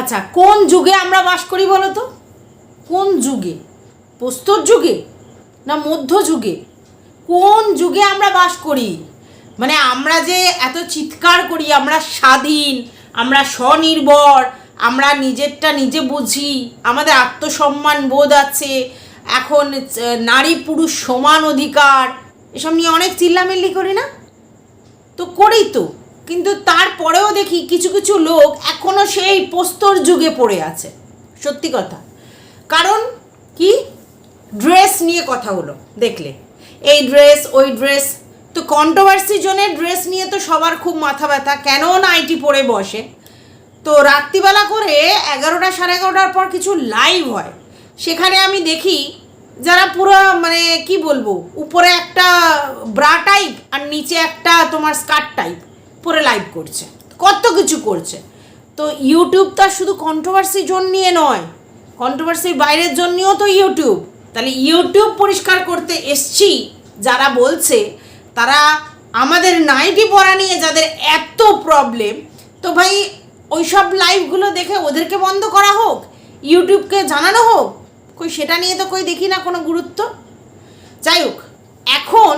আচ্ছা কোন যুগে আমরা বাস করি বলো তো? কোন যুগে? প্রস্তর যুগে না মধ্য যুগে? কোন যুগে আমরা বাস করি? মানে আমরা যে এত চিৎকার করি, আমরা স্বাধীন, আমরা স্বনির্ভর, আমরা নিজেরটা নিজে বুঝি, আমাদের আত্মসম্মান বোধ আছে, এখন নারী পুরুষ সমান অধিকার, এসব নিয়ে অনেক চিল্লামিল্লি করি না? তো করি তো। কিন্তু তারপরেও দেখি কিছু কিছু লোক এখনও সেই প্রস্তর যুগে পড়ে আছে। সত্যি কথা। কারণ কি? ড্রেস নিয়ে কথা হলো, দেখলে। এই ড্রেস, ওই ড্রেস। তো কন্ট্রোভার্সি জনের ড্রেস নিয়ে তো সবার খুব মাথা ব্যথা। কেন নাইটি পরে বসে? তো রাত্রিবেলা করে এগারোটা সাড়ে এগারোটার পর কিছু লাইভ হয়। সেখানে আমি দেখি যারা পুরো মানে কি বলব? উপরে একটা ব্রা টাইপ আর নিচে একটা তোমার স্কার্ট টাইপ পরে লাইভ করছে, কত কিছু করছে। তো ইউটিউব তো শুধু কন্ট্রোভার্সি জোন নিয়ে নয় কন্ট্রোভার্সির বাইরের জন্যও তো ইউটিউব তাহলে ইউটিউব পরিষ্কার করতে এসছি, যারা বলছে, তারা আমাদের নাইটি পরা নিয়ে যাদের এত প্রবলেম তো ভাই ওই সব লাইভগুলো দেখে ওদেরকে বন্ধ করা হোক ইউটিউবকে জানানো হোক, কই সেটা নিয়ে তো কই দেখি না কোনো গুরুত্ব। যাই হোক, এখন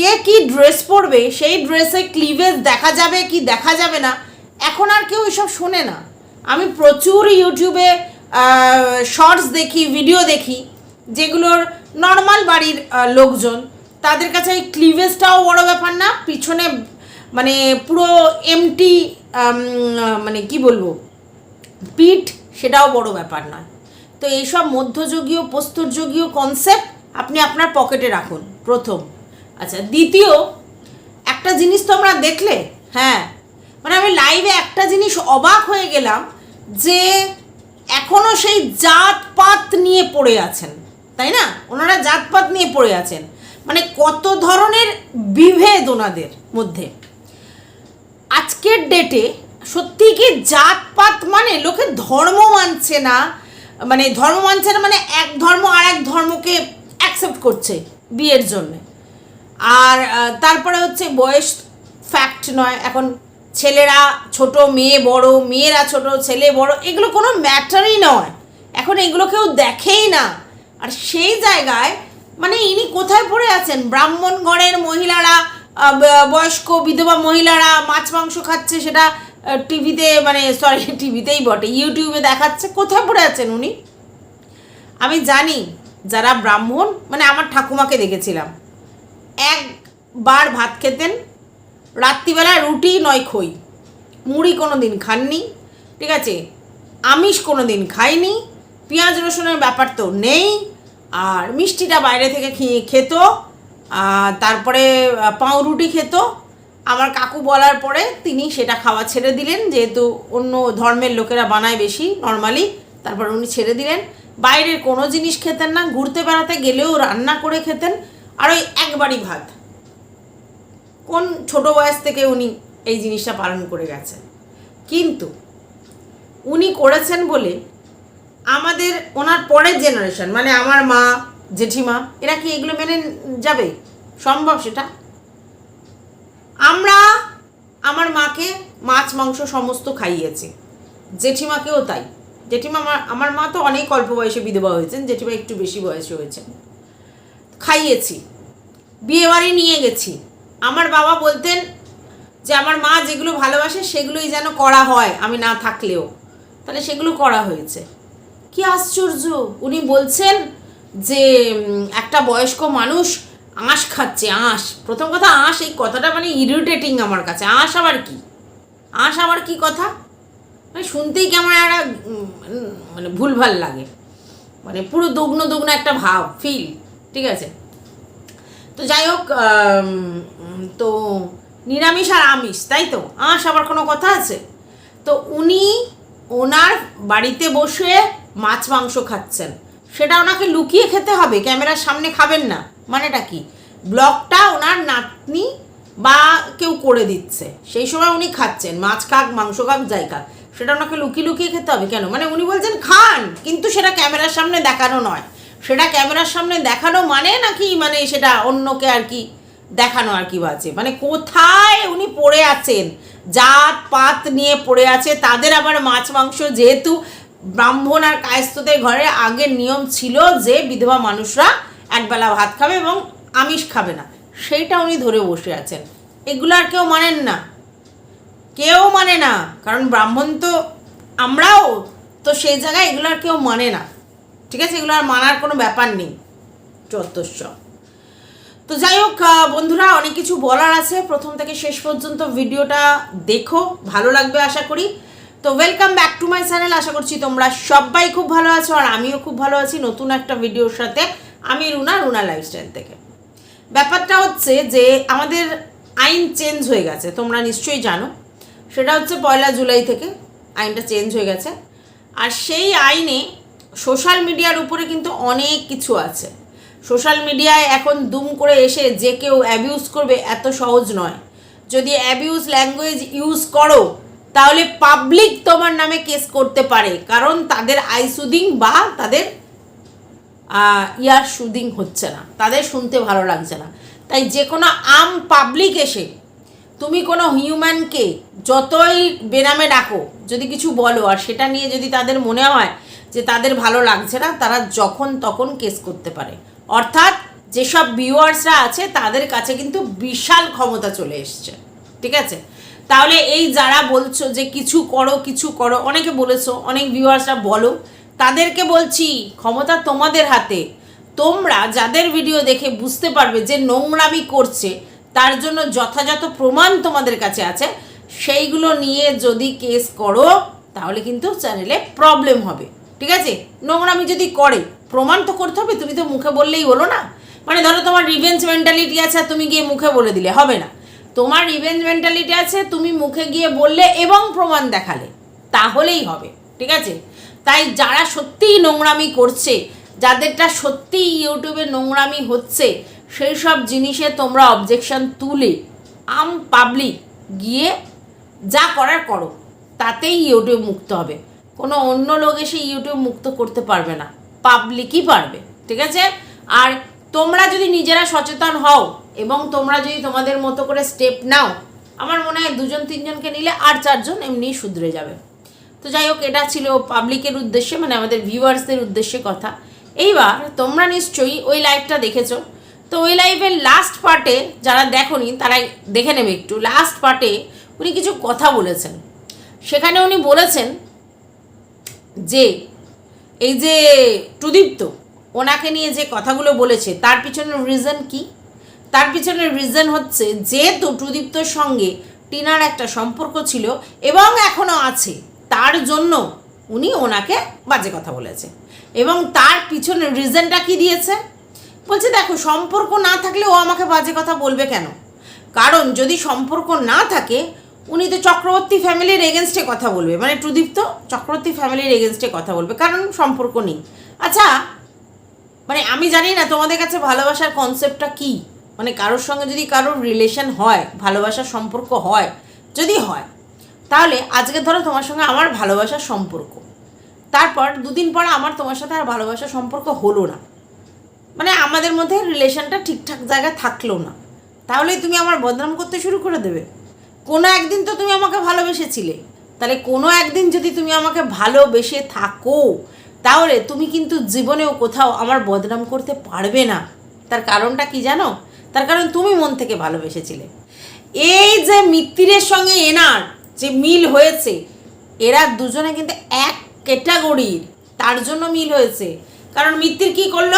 কে কি ড্রেস পরবে, সেই ড্রেসে ক্লিভেজ দেখা যাবে কি দেখা যাবে না, এখন আর কেউ এসব শোনে না। আমি প্রচুর ইউটিউবে শর্টস দেখি ভিডিও দেখি, যেগুলোর নর্মাল বাড়ির লোকজন, তাদের কাছে ওই ক্লিভেজটাও বড় ব্যাপার না, পিছনে মানে পুরো এমটি মানে কি বলব, পিঠ সেটাও বড় ব্যাপার নয়। তো এইসব মধ্যযুগীয়, প্রস্তরযুগীয় কনসেপ্ট আপনি আপনার পকেটে রাখুন, প্রথম। আচ্ছা দ্বিতীয়, একটা জিনিস তো আমরা দেখলে হ্যাঁ মানে আমি লাইভে একটা জিনিস অবাক হয়ে গেলাম যে এখনও সেই জাতপাত নিয়ে পড়ে আছেন, তাই না? ওনারা জাতপাত নিয়ে পড়ে আছেন। মানে কত ধরনের বিভেদ ওনাদের মধ্যে। আজকের ডেটে সত্যি কি জাতপাত মানে লোকে ধর্ম মানছে না? মানে ধর্ম মানছে না মানে এক ধর্ম আর এক ধর্মকে অ্যাকসেপ্ট করছে বিয়ের জন্য। আর তারপরে হচ্ছে বয়স ফ্যাক্ট নয়, এখন ছেলেরা ছোট, মেয়ে বড়, মেয়েরা ছোট, ছেলে বড়, এগুলো কোনো ম্যাটারই নয়। এখন এগুলো কেউ দেখেই না। আর সেই জায়গায় মানে ইনি কোথায় পড়ে আছেন? ব্রাহ্মণগড়ের মহিলারা বয়স্ক বিধবা মহিলারা মাছ মাংস খাচ্ছে, সেটা টিভিতে মানে সরি টিভিতেই বটে, ইউটিউবে দেখাচ্ছে, কোথায় পড়ে আছেন উনি? আমি জানি, যারা ব্রাহ্মণ মানে আমার ঠাকুমাকে দেখেছিলাম। একবার ভাত খেতেন। রাত্রিবেলা রুটি নয় খই। মুড়ি কোনো দিন খাননি, ঠিক আছে? আমিষ কোনো দিন খাইনি, পেঁয়াজ রসুনের ব্যাপার তো নেই, আর মিষ্টিটা বাইরে থেকে খেত তারপরে পাউরুটি খেত। আমার কাকু বলার পরে তিনি সেটা খাওয়া ছেড়ে দিলেন, যেহেতু অন্য ধর্মের লোকেরা বানায় বেশি, নর্মালি, তারপর উনি ছেড়ে দিলেন। বাইরের কোনো জিনিস খেতেন না, ঘুরতে বেড়াতে গেলেও রান্না করে খেতেন আর ওই একবারই ভাত কোন ছোট বয়স থেকে উনি এই জিনিসটা পালন করে গেছেন? কিন্তু উনি করেছেন বলে আমাদের ওনার পরের জেনারেশন মানে আমার মা, জেঠিমা, এরা কি এগুলো মেনে যাবে? সম্ভব সেটা? আমরা আমার মাকে মাছ, মাংস সমস্ত খাইয়েছি। জেঠিমাকেও তাই। জেঠিমা আমার আমার মা তো অনেক অল্প বয়সে বিধবা হয়েছেন, জেঠিমা একটু বেশি বয়সে হয়েছেন। খাইয়েছি। বিয়ে বাড়ি নিয়ে গেছি। আমার বাবা বলতেন যে, আমার মা যেগুলো ভালোবাসে সেগুলোই যেন করা হয়, আমি না থাকলেও। তাহলে সেগুলো করা হয়েছে। কি আশ্চর্য! উনি বলছেন যে একটা বয়স্ক মানুষ আঁশ খাচ্ছে, আঁশ। প্রথম কথা আঁশ, এই কথাটা মানে ইরিটেটিং আমার কাছে। আঁশ আবার কি? আঁশ আবার কি কথা? মানে শুনতেই কেমন একটা মানে ভুলভাল লাগে। মানে পুরো দগ্ন দগ্ন একটা ভাব ফিল ঠিক আছে? তো যাই হোক তো নিরামিষ আর আমিষ, তাই তো? আঁশ আবার কোনো কথা আছে? তো উনি ওনার বাড়িতে বসে মাছ মাংস খাচ্ছেন। সেটা ওনাকে লুকিয়ে খেতে হবে, ক্যামেরার সামনে খাবেন না। মানেটা কি? ব্লগটা ওনার নাতনি বা কেউ করে দিচ্ছে। সেই সময় উনি খাচ্ছেন, মাছ খাক, মাংস খাক, যাই খাক। সেটা ওনাকে লুকিয়ে লুকিয়ে খেতে হবে কেন? মানে উনি বলছেন, খান! কিন্তু সেটা ক্যামেরার সামনে দেখানো নয়। সেটা ক্যামেরার সামনে দেখানো মানে নাকি মানে সেটা অন্যকে আর কি দেখানো আর কি বাজে? মানে কোথায় উনি পড়ে আছেন? জাত, পাত নিয়ে পড়ে আছে, তাদের আবার মাছ, মাংস যেহেতু ব্রাহ্মণ আর কায়স্থদের ঘরে আগের নিয়ম ছিল যে বিধবা মানুষরা একবেলা ভাত খাবে এবং আমিষ খাবে না। সেইটা উনি ধরে বসে আছেন। এগুলো আর কেউ মানেন না। কেউ মানে না। কারণ ব্রাহ্মণ তো আমরাও, তো সেই জায়গায় এগুলো আর কেউ মানে না। ঠিক আছে? এগুলো আর মানার কোনো ব্যাপার নেই। চত্বস্ব তো যাই হোক বন্ধুরা, অনেক কিছু বলার আছে। প্রথম থেকে শেষ পর্যন্ত ভিডিওটা দেখো। ভালো লাগবে আশা করি। তো welcome back to my channel আশা করছি তোমরা সবাই খুব ভালো আছো আর আমিও খুব ভালো আছি নতুন একটা ভিডিওর সাথে। আমি রুনা রুনা লাইফস্টাইল থেকে। ব্যাপারটা হচ্ছে যে, আমাদের আইন চেঞ্জ হয়ে গেছে। তোমরা নিশ্চয়ই জানো। সেটা হচ্ছে পয়লা জুলাই থেকে আইনটা চেঞ্জ হয়ে গেছে। আর সেই আইনে সোশ্যাল মিডিয়ার উপরে কিন্তু অনেক কিছু আছে। সোশ্যাল মিডিয়ায় এখন দুম করে এসে যে কেউ অ্যাবিউজ করবে এত সহজ নয়। যদি অ্যাবিউজ ল্যাঙ্গুয়েজ ইউজ করো, তাহলে পাবলিক তোমার নামে কেস করতে পারে। কারণ তাদের আই সুদিং বা তাদের ইয়ার শুদিং হচ্ছে না। তাদের শুনতে ভালো লাগছে না। তাই যে কোনো আম পাবলিক এসে, তুমি কোনো হিউম্যানকে যতই বেনামে ডাকো, যদি কিছু বলো, আর সেটা নিয়ে যদি তাদের মনে হয় যে তাদের ভালো লাগছে না, তারা যখন তখন কেস করতে পারে। অর্থাৎ যেসব ভিউয়ার্সরা আছে, তাদের কাছে কিন্তু বিশাল ক্ষমতা চলে এসছে। ঠিক আছে? তাহলে এই যারা বলছো যে কিছু করো কিছু করো, অনেকে বলেছ, অনেক ভিউয়ার্সরা বলো, তাদেরকে বলছি, ক্ষমতা তোমাদের হাতে। তোমরা যাদের ভিডিও দেখে বুঝতে পারবে যে নোংরামি করছে, তার জন্য যথাযথ প্রমাণ তোমাদের কাছে আছে। সেইগুলো নিয়ে যদি কেস করো, তাহলে কিন্তু চ্যানেলে প্রবলেম হবে। ঠিক আছে? নোংরামি যদি করে, প্রমাণ তো করতে হবে, তুমি তো মুখে বললেই হলো না। মানে ধরো তোমার রিভেঞ্জ মেন্টালিটি আছে তুমি গিয়ে মুখে বলে দিলে, হবে না। তোমার রিভেঞ্জ মেন্টালিটি আছে, তুমি মুখে গিয়ে বললে এবং প্রমাণ দেখালে, তাহলেই হবে, ঠিক আছে? তাই যারা সত্যিই নোংরামি করছে, যাদেরটা সত্যিই ইউটিউবে নোংরামি হচ্ছে, সেই সব জিনিসে তোমরা অবজেকশন তুলে, আম পাবলিক গিয়ে যা করার করো, তাতেই ইউটিউব মুক্ত হবে। কোনো অন্য লোক এসে ইউটিউব মুক্ত করতে পারবে না। পাবলিকই পারবে, ঠিক আছে? আর তোমরা যদি নিজেরা সচেতন হও এবং তোমরা যদি তোমাদের মতো করে স্টেপ নাও, আমার মনে হয় দুজন, তিনজনকে নিলে আর চারজন এমনি শুধরে যাবে। তো যাই হোক, এটা ছিল পাবলিকের উদ্দেশ্যে মানে আমাদের ভিউয়ার্সদের উদ্দেশ্যে কথা। এইবার তোমরা নিশ্চয়ই ওই লাইভটা দেখেছ। তো ওই লাইভের লাস্ট পার্টে যারা দেখোনি, তারা দেখে নেবে একটু। লাস্ট পার্টে উনি কিছু কথা বলেছেন। সেখানে উনি বলেছেন যে, এই যে টুদীপ্ত ওনাকে নিয়ে যে কথাগুলো বলেছে, তার পিছনের রিজন কি? তার পিছনের রিজন হচ্ছে যেহেতু টুদীপ্তর সঙ্গে টিনার একটা সম্পর্ক ছিল এবং এখনও আছে, তার জন্য উনি ওনাকে বাজে কথা বলেছে। এবং তার পিছনের রিজনটা কি দিয়েছে? বলছে, দেখো, সম্পর্ক না থাকলে ও আমাকে বাজে কথা বলবে কেন? কারণ যদি সম্পর্ক না থাকে উনি তো চক্রবর্তী ফ্যামিলির এগেনস্টে কথা বলবে। মানে প্রদীপ্ত চক্রবর্তী ফ্যামিলির এগেনস্টে কথা বলবে। কারণ সম্পর্ক নেই। আচ্ছা মানে আমি জানি না তোমাদের কাছে ভালোবাসার কনসেপ্টটা কি? মানে কারোর সঙ্গে যদি কারোর রিলেশন হয়, ভালোবাসার সম্পর্ক হয়, যদি হয়, তাহলে আজকে ধরো তোমার সঙ্গে আমার ভালোবাসার সম্পর্ক। তারপর দুদিন পর আমার তোমার সাথে আর ভালোবাসার সম্পর্ক হলো না। মানে আমাদের মধ্যে রিলেশনটা ঠিকঠাক জায়গায় থাকল না। তাহলে তুমি আমার বদনাম করতে শুরু করে দেবে। কোনো একদিন তো তুমি আমাকে ভালোবেসেছিলে। তাহলে কোনো একদিন যদি তুমি আমাকে ভালোবেসে থাকো, তাহলে তুমি কিন্তু জীবনেও কোথাও আমার বদনাম করতে পারবে না। তার কারণটা কি জানো? তার কারণ তুমি মন থেকে ভালোবেসেছিলে। এই যে মিত্তিরের সঙ্গে এনার যে মিল হয়েছে, এরা দুজনে কিন্তু এক ক্যাটাগরির। তার জন্য মিল হয়েছে। কারণ মিত্তির কি করল?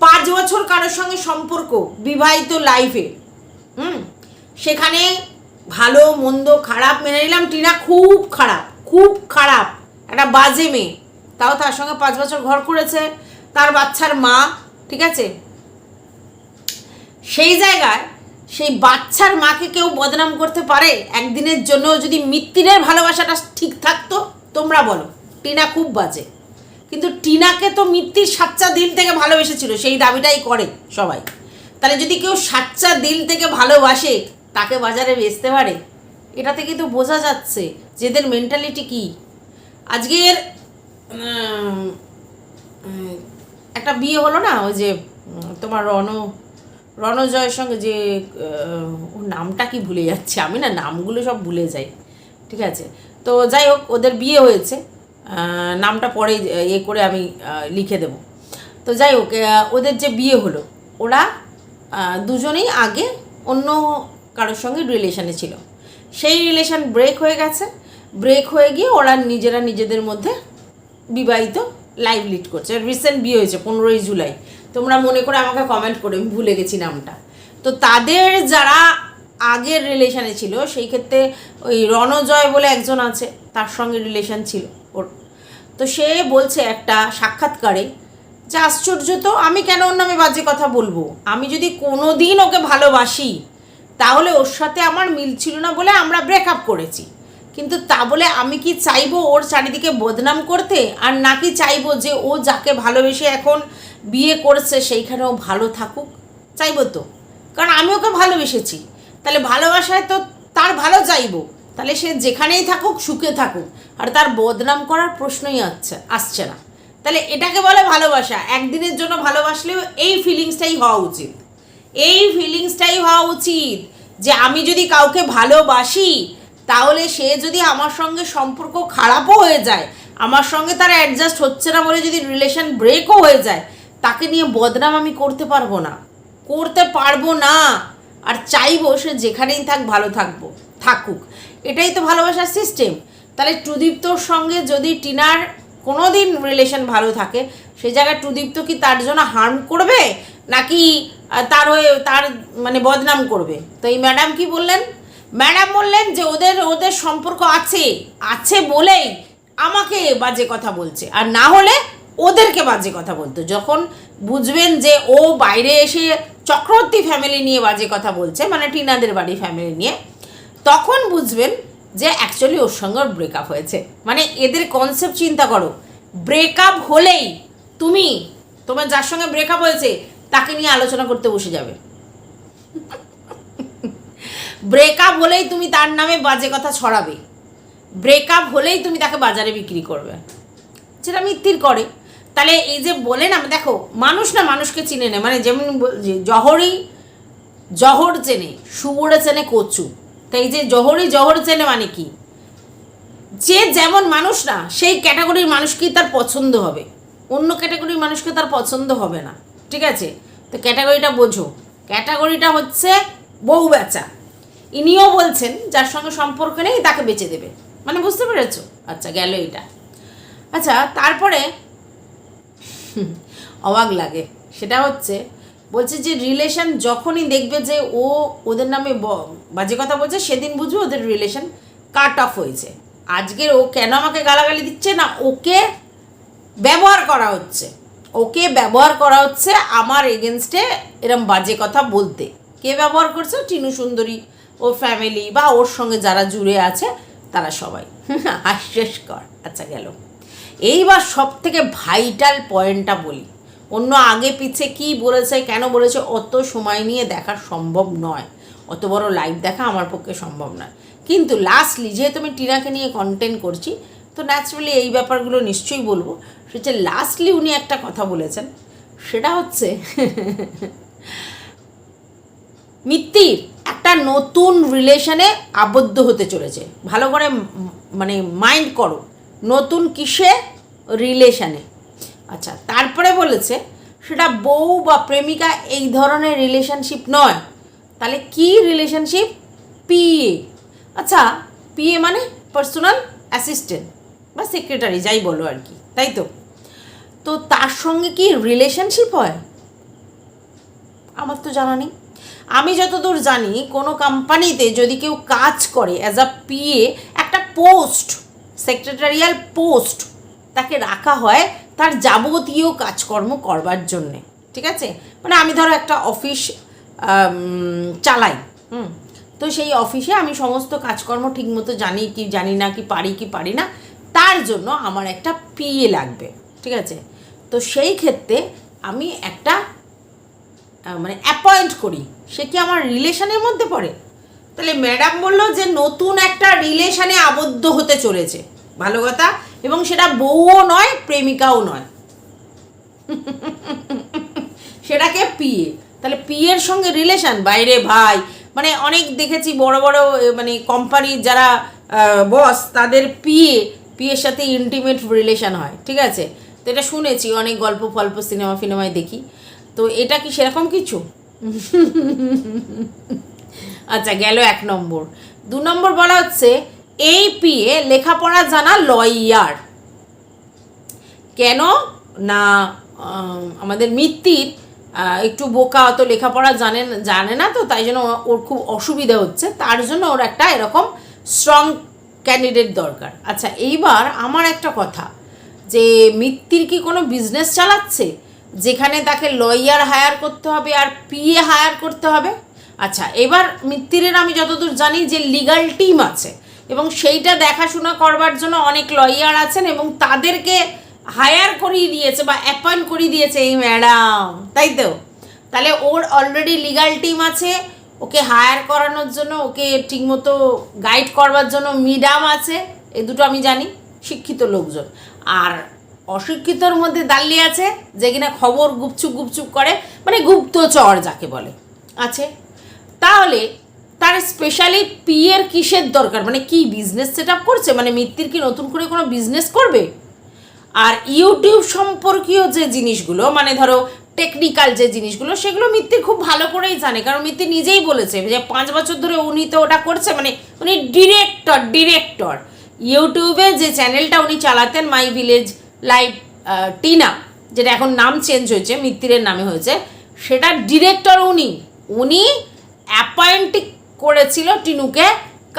পাঁচ বছর কারোর সঙ্গে সম্পর্ক বিবাহিত লাইফে হুম? সেখানে ভালো, মন্দ, খারাপ মেনে নিলাম। টিনা খুব খারাপ খুব খারাপ। একটা বাজে মেয়ে। তাও তার সঙ্গে পাঁচ বছর ঘর করেছে, তার বাচ্চার মা, ঠিক আছে? সেই জায়গায় সেই বাচ্চার মাকে কেউ বদনাম করতে পারে? একদিনের জন্য যদি মিত্তিরের ভালোবাসাটা ঠিক থাকতো, তোমরা বলো। টিনা খুব বাজে। কিন্তু টিনাকে তো মিত্তির সাচ্চা দিল থেকে ভালোবেসেছিল, সেই দাবিটাই করে সবাই। তাহলে যদি কেউ সাচ্চা দিল থেকে ভালোবাসে তাকে বাজারে বেচতে পারে? এটা থেকে তো বোঝা যাচ্ছে যে এদের মেন্টালিটি কী। আজকের একটা বিয়ে হলো না, ওই যে, তোমার রণ রণজয়ের সঙ্গে যে ওর নামটা কি ভুলে যাচ্ছে, আমি না নামগুলো সব ভুলে যাই, ঠিক আছে? তো যাই হোক, ওদের বিয়ে হয়েছে নামটা পরে, এ করে আমি লিখে দেব। তো যাই হোক ওদের যে বিয়ে হলো, ওরা দুজনেই আগে অন্য কারোর সঙ্গে রিলেশনে ছিল। সেই রিলেশন ব্রেক হয়ে গেছে। ব্রেক হয়ে গিয়ে ওরা নিজেরা নিজেদের মধ্যে বিবাহিত লাইভ লিড করছে। রিসেন্ট বিয়ে হয়েছে, পনেরোই জুলাই। তোমরা মনে করে আমাকে কমেন্ট করে, আমি ভুলে গেছি নামটা। তো তাদের যারা আগের রিলেশনে ছিল, সেই ক্ষেত্রে ওই রণজয় বলে একজন আছে, তার সঙ্গে রিলেশন ছিল ওর। তো সে বলছে একটা সাক্ষাৎকারে যে, আশ্চর্য তো, আমি কেন ওর নামে বাজে কথা বলব? আমি যদি কোনো দিন ওকে ভালোবাসি তাহলে ওর সাথে আমার মিল ছিল না বলে আমরা ব্রেকআপ করেছি। কিন্তু তা বলে আমি কি চাইব ওর চারিদিকে বদনাম করতে? আর নাকি চাইব যে ও যাকে ভালোবেসে এখন বিয়ে করছে সেইখানেও ভালো থাকুক? চাইব তো। কারণ আমি ওকে ভালোবেসেছি। তাহলে ভালোবাসায় তো তার ভালো চাইব। তাহলে সে যেখানেই থাকুক, সুখে থাকুক। আর তার বদনাম করার প্রশ্নই আসছে আসছে না। তাহলে এটাকে বলে ভালোবাসা। একদিনের জন্য ভালোবাসলেও এই ফিলিংসটাই হওয়া উচিত। এই ফিলিংসটাই হওয়া উচিত। যে আমি যদি কাউকে ভালোবাসি, তাহলে সে যদি আমার সঙ্গে সম্পর্ক খারাপও হয়ে যায়, আমার সঙ্গে তার অ্যাডজাস্ট হচ্ছে না বলে যদি রিলেশন ব্রেকও হয়ে যায়, তাকে নিয়ে বদনাম আমি করতে পারব না। করতে পারব না। আর চাইব সে যেখানেই থাক, ভালো থাকব, থাকুক। এটাই তো ভালোবাসার সিস্টেম তাহলে ট্রুদীপ্তর সঙ্গে যদি টিনার কোনো দিন রিলেশন ভালো থাকে, সে জায়গায় ট্রুদীপ্ত কি তার জন্য হার্ম করবে? নাকি তার হয়ে তার মানে বদনাম করবে। তো এই ম্যাডাম কি বললেন? ম্যাডাম বললেন যে ওদের ওদের সম্পর্ক আছে আছে বলেই আমাকে বাজে কথা বলছে। আর না হলে ওদেরকে বাজে কথা বলতো। যখন বুঝবেন যে ও বাইরে এসে চক্রবর্তী ফ্যামিলি নিয়ে বাজে কথা বলছে মানে টিনাদের বাড়ি ফ্যামিলি নিয়ে, তখন বুঝবেন যে অ্যাকচুয়ালি ওর সঙ্গে ওর ব্রেকআপ হয়েছে। মানে এদের কনসেপ্ট চিন্তা করো। ব্রেকআপ হলেই তুমি, তোমার যার সঙ্গে ব্রেকআপ হয়েছে তাকে নিয়ে আলোচনা করতে বসে যাবে। ব্রেকআপ হলেই তুমি তার নামে বাজে কথা ছড়াবে। ব্রেকআপ হলেই তুমি তাকে বাজারে বিক্রি করবে। সেটা মিথ্যির করে। তাহলে এই যে বলে না, দেখো, মানুষ না মানুষকে চিনে নেয়। মানে যেমন জহরই জহর চেনে, শুয়োরে চেনে কচু। তাই যে জহরই জহর চেনে মানে কি? যে যেমন মানুষ না, সেই ক্যাটাগরির মানুষকেই তার পছন্দ হবে। অন্য ক্যাটাগরির মানুষকে তার পছন্দ হবে না। ঠিক আছে? তো ক্যাটাগরিটা বোঝো। ক্যাটাগরিটা হচ্ছে বউ বেচা। ইনিও বলছেন, যার সঙ্গে সম্পর্ক নেই, তাকে বেচে দেবে। মানে বুঝতে পেরেছ? আচ্ছা গেল এটা আচ্ছা তারপরে অবাক লাগে। সেটা হচ্ছে, বলছে যে রিলেশন যখনই দেখবে যে ও ওদের নামে বাজে কথা বলছে, সেদিন বুঝবে ওদের রিলেশন কাট অফ হয়েছে। আজকের ও কেন আমাকে গালাগালি দিচ্ছে না? ওকে ব্যবহার করা হচ্ছে। ওকে ব্যবহার করা হচ্ছে আমার এগেনস্টে এরম বাজে কথা বলতে। কে ব্যবহার করছে? টিনু সুন্দরী, ওর ফ্যামিলি বা ওর সঙ্গে যারা জুড়ে আছে, তারা সবাই। হাস্যস্কর আচ্ছা গেল। এইবার সব থেকে ভাইটাল পয়েন্টটা বলি। অন্য আগে পিছে কি বলেছে, কেন বলেছে, অত সময় নিয়ে দেখা সম্ভব নয়। অত বড় লাইভ দেখা আমার পক্ষে সম্ভব নয়। কিন্তু লাস্টলি যেহেতু আমি টিনাকে নিয়ে কন্টেন্ট করছি তো ন্যাচারালি এই ব্যাপারগুলো নিশ্চয়ই বলব। সেটা লাস্টলি উনি একটা কথা বলেছেন, সেটা হচ্ছে মিত্তির একটা নতুন রিলেশনে আবদ্ধ হতে চলেছে। ভালো করে মানে মাইন্ড করো, নতুন কিসে? রিলেশনে আচ্ছা তারপরে বলেছে, সেটা বউ বা প্রেমিকা এই ধরনের রিলেশনশিপ নয়। তাহলে কি রিলেশনশিপ পিএ আচ্ছা পিএ মানে পার্সোনাল অ্যাসিস্ট্যান্ট বা সেক্রেটারি যাই বলো আর কি, তাই তো? তো তার সঙ্গে কি রিলেশনশিপ হয়? আমার তো জানা নেই। আমি যতদূর জানি, কোনো কোম্পানিতে যদি কেউ কাজ করে অ্যাজ আ পিএ একটা পোস্ট সেক্রেটারিয়াল পোস্ট তাকে রাখা হয় তার যাবতীয় কাজকর্ম করবার জন্যে, ঠিক আছে? মানে আমি ধরো একটা অফিস চালাই, হুম? তো সেই অফিসে আমি সমস্ত কাজকর্ম ঠিকমতো জানি কি জানি না, কি পারি কি পারি না তার জন্য আমার একটা পিএ লাগবে, ঠিক আছে? তো সেই ক্ষেত্রে আমি একটা মানে অ্যাপয়েন্ট করি। সে কি আমার রিলেশনের মধ্যে পড়ে? তাহলে ম্যাডাম বলল যে নতুন একটা রিলেশনে আবদ্ধ হতে চলেছে। ভালো কথা। এবং সেটা বউও নয়, প্রেমিকাও নয়। সেটাকে পিয়ে তাহলে পিয়ের সঙ্গে রিলেশন? বাইরে ভাই। মানে অনেক দেখেছি বড় বড় মানে কোম্পানির যারা বস তাদের পিয়ে পিয়ের সাথে ইন্টিমেট রিলেশন হয়, ঠিক আছে? তো এটা শুনেছি, অনেক গল্প ফল্প সিনেমা ফিনেমায় দেখি। তো এটা কি সেরকম কিছু? আচ্ছা গেল এক নম্বর। দু নম্বর বলা হচ্ছে, এই পিএ লেখাপড়া জানা লয়ার কেন? না আমাদের মিত্তির একটু বোকা অত লেখাপড়া জানে জানে না তো, তাই জন্য ওর খুব অসুবিধা হচ্ছে। তার জন্য ওর একটা এরকম স্ট্রং ক্যান্ডিডেট দরকার। আচ্ছা এইবার আমার একটা কথা, যে মিত্তির কি কোনো বিজনেস চালাচ্ছে? যেখানে তাকে লয়ার হায়ার করতে হবে আর পিএ হায়ার করতে হবে? আচ্ছা এবার মিত্তিরের আমি যতদূর জানি যে লিগাল টিম আছে, এবং সেইটা দেখাশোনা করবার জন্য অনেক লয়ার আছেন এবং তাদেরকে হায়ার করিয়ে দিয়েছে বা অ্যাপয়েন্ট করিয়ে দিয়েছে এই ম্যাডাম তাই তো? তাহলে ওর অলরেডি লিগাল টিম আছে ওকে হায়ার করানোর জন্য, ওকে ঠিকমতো গাইড করবার জন্য মিডাম আছে এই দুটো আমি জানি, শিক্ষিত লোকজন। আর অশিক্ষিতর মধ্যে দাল্লি আছে, যে কিনা খবর গুপচুপ গুপচুপ করে মানে গুপ্তচর যাকে বলে। আছে? তাহলে তার স্পেশালি পিয়ের কিসের দরকার? মানে কি বিজনেস সেট করছে? মানে মিত্তির কি নতুন করে কোনো বিজনেস করবে? আর ইউটিউব সম্পর্কীয় যে জিনিসগুলো মানে ধরো টেকনিক্যাল যে জিনিসগুলো, সেগুলো মিত্তি খুব ভালো করেই জানে। কারণ মিত্তি নিজেই বলেছে যে পাঁচ বছর ধরে উনি তো ওটা করছে মানে উনি ডিরেক্টর ডিরেক্টর ইউটিউবে যে চ্যানেলটা উনি চালাতেন মাই ভিলেজ লাইভ টিনা, যেটা এখন নাম চেঞ্জ হয়েছে মিত্তিরের নামে হয়েছে, সেটা ডিরেক্টর উনি। উনি অ্যাপয়েন্ট করেছিল টিনুকে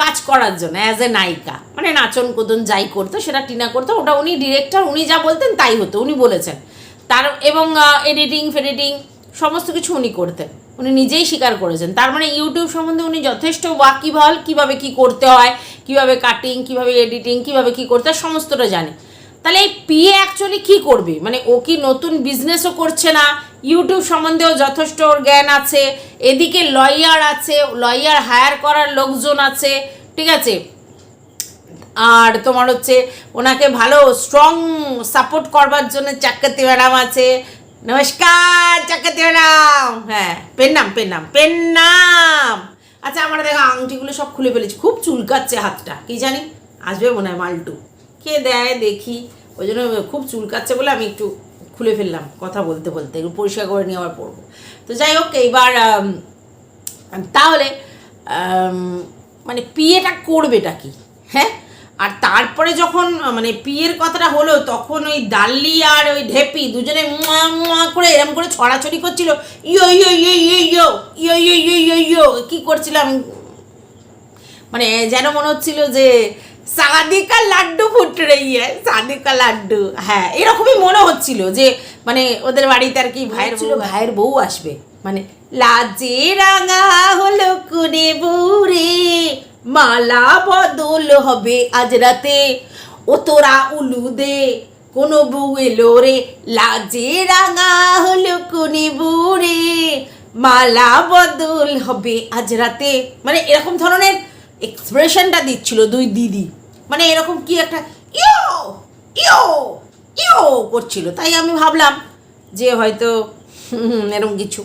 কাজ করার জন্য অ্যাজ এ নায়িকা। মানে নাচন কোদন যাই করতো, সেটা টিনা করতো, ওটা উনি ডিরেক্টর উনি যা বলতেন তাই হতো, উনি বলেছেন। তার এবং এডিটিং ফেডিটিং সমস্ত কিছু উনি করতেন। উনি নিজেই স্বীকার করেছেন। তার মানে ইউটিউব সম্বন্ধে উনি যথেষ্ট ওয়াকিবহাল, কীভাবে কি করতে হয়, কীভাবে কাটিং কীভাবে এডিটিং কীভাবে কি করতে হয়, সমস্তটা জানে। তাহলে এই পিএ অ্যাকচুয়ালি কি করবে? মানে ও কি নতুন বিজনেসও করছে না? ইউটিউব সম্বন্ধেও যথেষ্ট ওর জ্ঞান আছে। এদিকে লয়ার আছে লয়ার হায়ার করার লোকজন আছে। ঠিক আছে? আর তোমার হচ্ছে ওনাকে ভালো স্ট্রং সাপোর্ট করবার জন্য চাক্কাতি ম্যাডাম আছে। নমস্কার চাক্কাতি ম্যাডাম। হ্যাঁ পেন নাম পেন নাম পেন নাম। আচ্ছা আমরা দেখো, আংটিগুলো সব খুলে ফেলেছি। খুব চুলকাচ্ছে হাতটা, কি জানি? আসবে মনে হয় মাল্টু। কে দেয়, দেখি। ওই জন্য খুব চুলকাচ্ছে বলে আমি একটু খুলে ফেললাম কথা বলতে বলতে, একটু পরিষ্কার করে নিয়ে আবার পড়ব তো যাই হোক, এইবার তাহলে মানে পিএটা করবেটা কি? হ্যাঁ? আর তারপরে যখন মানে পিয়ের কথাটা হলো তখন ওই ডাল্লি আর ওই ঢেপি দুজনে মুয়া মুয়া করে এরম করে ছড়াছড়ি করছিল ইয়ো ইয়ো ইয়ো ইয়ো ইয়ো ইয়ো ইয়ো ইয়ো ইয়ো ইয়ো কী করছিলাম মানে যেন মনে হচ্ছিল যে শাদি কা লাড্ডু ফুট है শাদি লাড্ডু হ্যাঁ এরকমই মনে হচ্ছিল যে মানে ওদের বাড়িতে আর কি ভাইয়ের ছিল ভাইয়ের বউ আসবে মানে লাজে রাঙা হলো কোনে বউরে মালা বদল হবে আজ রাতে। ও তোরা উলু দে কোনো বউ এলো রে। লাজে রাঙা হলো কোনে বউরে মালা বদল হবে আজ রাতে। মানে এরকম ধরনের এক্সপ্রেশনটা দিচ্ছিল দুই দিদি। মানে এরকম কি একটা ইয়ো ইয়ো ইয়ো করছিল। তাই আমি ভাবলাম যে হয়তো এরকম কিছু।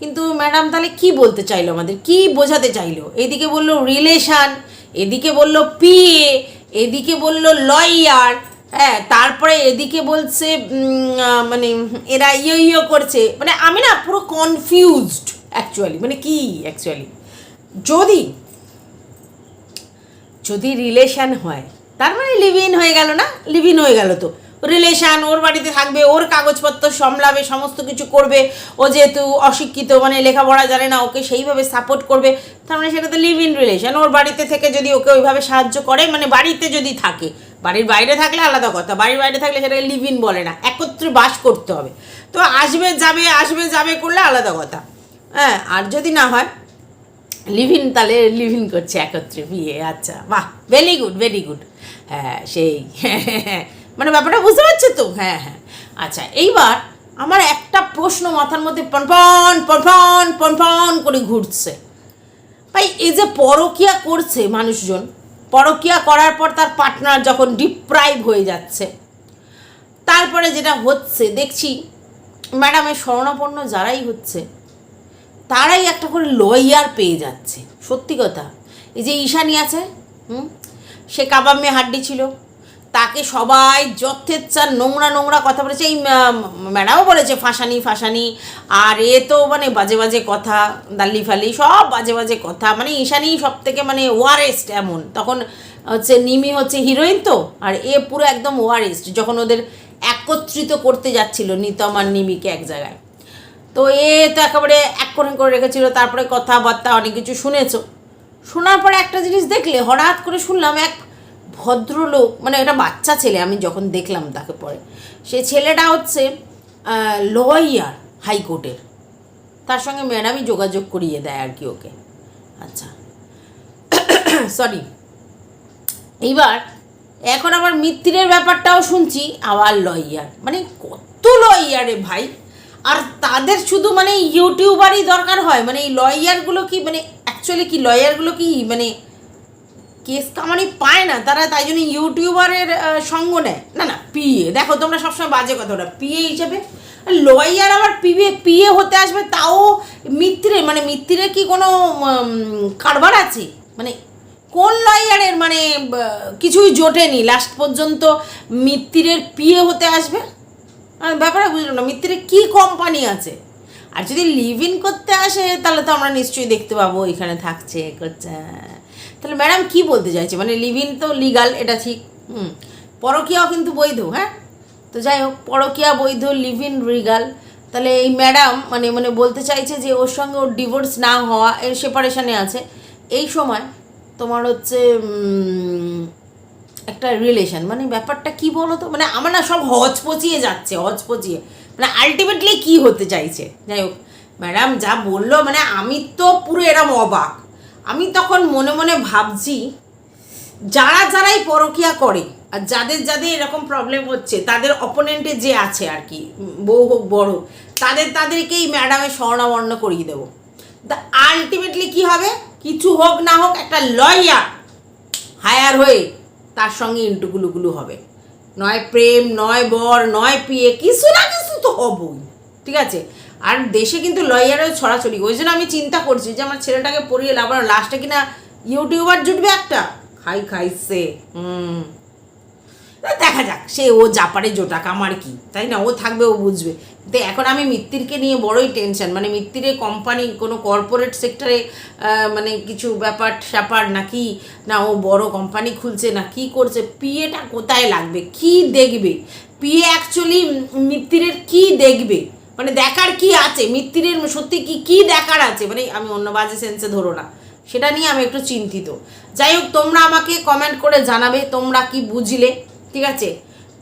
কিন্তু ম্যাডাম তাহলে কি বলতে চাইলো আমাদের? কি বোঝাতে চাইলো? এদিকে বলল রিলেশান এদিকে বলল পিএ এদিকে বলল লয়ার হ্যাঁ তারপরে এদিকে বলছে মানে এরা ইয়ে ইয়ে করছে। মানে আমি না পুরো কনফিউজড অ্যাকচুয়ালি মানে কি অ্যাকচুয়ালি যদি যদি রিলেশন হয়, তার মানে লিভ ইন হয়ে গেল না? লিভ ইন হয়ে গেল তো। রিলেশন ওর বাড়িতে থাকবে, ওর কাগজপত্র সামলাবে, সমস্ত কিছু করবে। ও যেহেতু অশিক্ষিত মানে লেখাপড়া জানে না, ওকে সেইভাবে সাপোর্ট করবে। তার মানে সেটা তো লিভ ইন রিলেশন ওর বাড়িতে থেকে যদি ওকে ওইভাবে সাহায্য করে মানে বাড়িতে যদি থাকে, বাড়ির বাইরে থাকলে আলাদা কথা, বাড়ির বাইরে থাকলে সেটাকে লিভ ইন বলে না, একত্রে বাস করতে হবে। তো আসবে, যাবে আসবে, যাবে করলে আলাদা কথা। হ্যাঁ আর যদি না হয় লিভিন তাহলে লিভিন করছে একত্রে, বিয়ে আচ্ছা বাহ ভেরি গুড ভেরি গুড হ্যাঁ সেই। মানে ব্যাপারটা বুঝতে পারছ তো? হ্যাঁ হ্যাঁ। আচ্ছা এইবার আমার একটা প্রশ্ন মাথার মধ্যে পনপন পনপন পনপন করে ঘুরছে। ভাই, এই যে পরকিয়া করছে মানুষজন, পরকিয়া করার পর তার পার্টনার যখন ডিপ্রাইভ হয়ে যাচ্ছে, তারপরে যেটা হচ্ছে, দেখছি ম্যাডামের শরণাপন্ন যারাই হচ্ছে, তারাই একটা করে লয়ার পেয়ে যাচ্ছে। সত্যি কথা। এই যে ঈশানি আছে, হুম? সে কাবাব মেয়ে হাড্ডি ছিল। তাকে সবাই যথেচ্ছা নোংরা নোংরা কথা বলেছে। এই ম্যাডামও বলেছে, ফাঁসানি ফাঁসানি। আর এ তো মানে বাজে বাজে কথা, দাল্লি ফালি সব বাজে বাজে কথা। মানে ঈশানি সব থেকে মানে ওয়ারেস্ট এমন। তখন হচ্ছে নিমি হচ্ছে হিরোইন তো, আর এ পুরো একদম ওয়ারেস্ট, যখন ওদের একত্রিত করতে যাচ্ছিল নিতম আর নিমিকে এক জায়গায়। তো এ তো একেবারে এক করে করে রেখেছিল, তারপরে কথাবার্তা অনেক কিছু শুনেছো। শোনার পরে একটা জিনিস দেখলে হঠাৎ করে শুনলাম এক ভদ্রলোক মানে এটা বাচ্চা ছেলে আমি যখন দেখলাম তাকে পরে, সে ছেলেটা হচ্ছে লয়ার হাইকোর্টের। তার সঙ্গে ম্যাডামই যোগাযোগ করিয়ে দেয় আর কি ওকে। আচ্ছা। সরি এইবার, এখন আবার মিত্তিরের ব্যাপারটাও শুনছি, আবার লয়ার। মানে কত লয়ারে ভাই। আর তাদের শুধু মানে ইউটিউবারই দরকার হয়। মানে এই লয়ারগুলো কি মানে অ্যাকচুয়ালি কি লয়ারগুলো কি মানে কেস কামানি পায় না, তারা তাই জন্য ইউটিউবারের সঙ্গ নেয়। না না, পিএ। দেখো, তোমরা সবসময় বাজে কথা ওটা পিএ হিসেবে। লয়ার আবার পিএ পিএ হতে আসবে তাও মিত্রে মানে মিত্রে কি কোনো কারবার আছে? মানে কোন লয়ারের মানে কিছুই জোটেনি। লাস্ট পর্যন্ত মিত্তিরের পিএ হতে আসবে? আমি ব্যাপারে বুঝলাম না মিত্তিরে কি কোম্পানি আছে? আর যদি লিভ ইন করতে আসে, তাহলে তো আমরা নিশ্চয়ই দেখতে পাবো, এখানে থাকছে, করছে। তাহলে ম্যাডাম কি বলতে চাইছে? মানে লিভ ইন তো লিগাল এটা ঠিক। হুম। পরকিয়াও কিন্তু বৈধ হ্যাঁ? তো যাই হোক, পরকিয়া, বৈধ লিভ ইন লিগাল তাহলে এই ম্যাডাম মানে মানে বলতে চাইছে যে ওর সঙ্গে ওর ডিভোর্স না হওয়া, এর সেপারেশনে আছে। এই সময় তোমার হচ্ছে একটা রিলেশন মানে ব্যাপারটা কি বলো তো মানে আমার না সব হজ পচিয়ে যাচ্ছে, হজ পচিয়ে। মানে আলটিমেটলি কি হতে চাইছে? যাই হোক ম্যাডাম যা বলল মানে আমি তো পুরো এরম অবাক। আমি তখন মনে মনে ভাবছি, যারা যারাই পরকিয়া করে, আর যাদের যাদের এরকম প্রবলেম হচ্ছে, তাদের অপোনেন্টে যে আছে আর কি, বউ হোক, বড় তাদের, তাদেরকেই ম্যাডামে স্বর্ণাবর্ণ করিয়ে দেবো। তা আলটিমেটলি কি হবে? কিছু হোক না হোক, একটা লয়ার হায়ার হয়ে তার সঙ্গে ইন্টুগুলুগুলু হবে। নয় প্রেম, নয় বর, নয় পিয়ে, কিছু না কিছু তো হবই, ঠিক আছে? আর দেশে কিন্তু লয়ারের ছড়াছড়ি। ওই জন্য আমি চিন্তা করছি যে আমার ছেলেটাকে পড়িয়ে লাভ লাস্টে কিনা ইউটিউবার জুটবে একটা? খাই খাইছে, হুম। দেখা যাক, সে ও জাপারে জোটাক আমার কি? তাই না? ও থাকবে, ও বুঝবে। তো এখন আমি মিত্তিরকে নিয়ে বড়ই টেনশন মানে মিত্তিরে কোম্পানি কোনো কর্পোরেট সেক্টরে মানে কিছু ব্যাপার স্যাপার নাকি? না, ও বড় কোম্পানি খুলছে না, কি করছে? পিএটা কোথায় লাগবে? কি দেখবে? পিএ অ্যাকচুয়ালি মিত্তিরের কি দেখবে? মানে দেখার কি আছে? মিত্তিরের সত্যি কি কি দেখার আছে? মানে আমি অন্য বাজে সেন্সে ধরো না। সেটা নিয়ে আমি একটু চিন্তিত। যাই হোক, তোমরা আমাকে কমেন্ট করে জানাবে তোমরা কি বুঝলে, ঠিক আছে?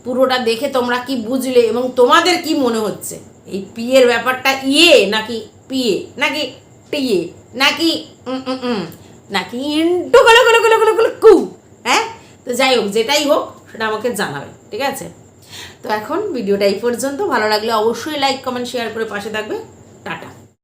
পুরোটা দেখে তোমরা কি বুঝলে এবং তোমাদের কি মনে হচ্ছে? এই পিয়ের ব্যাপারটা ইয়ে নাকি পিয়ে নাকি টিয়ে নাকি নাকি ইন্টু গলো গলো গলো গলো গলো, কু? হ্যাঁ? তো যাই হোক, যেটাই হোক, সেটা আমাকে জানাবে, ঠিক আছে? তো এখন ভিডিওটা এই পর্যন্ত। ভালো লাগলে অবশ্যই লাইক কমেন্ট শেয়ার করে পাশে থাকবে। টাটা।